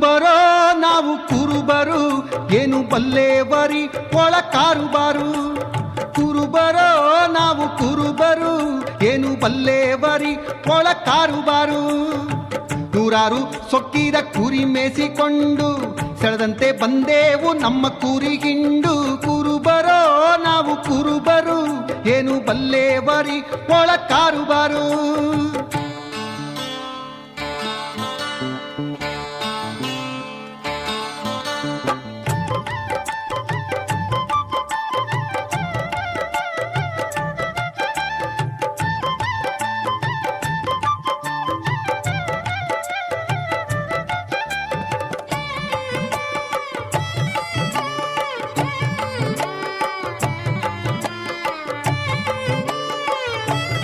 ಬರ ನಾವು ಕುರುಬರು. ಏನು ಬಲ್ಲೇವರಿ, ಒಳ ಕಾರುಬಾರು. ಕುರುಬರ, ನಾವು ಕುರುಬರು. ಏನು ಬಲ್ಲೇವರಿ, ಒಳ ಕಾರುಬಾರು. ನೂರಾರು ಸೊಕ್ಕಿದ ಕುರಿ ಮೇಸಿಕೊಂಡು ಸೆಳೆದಂತೆ ಬಂದೇವು ನಮ್ಮ ಕುರಿ ಹಿಂಡು. ಕುರುಬರೋ, ನಾವು ಕುರುಬರು. ಏನು ಬಲ್ಲೇವರಿ, ಒಳ ಕಾರುಬಾರು.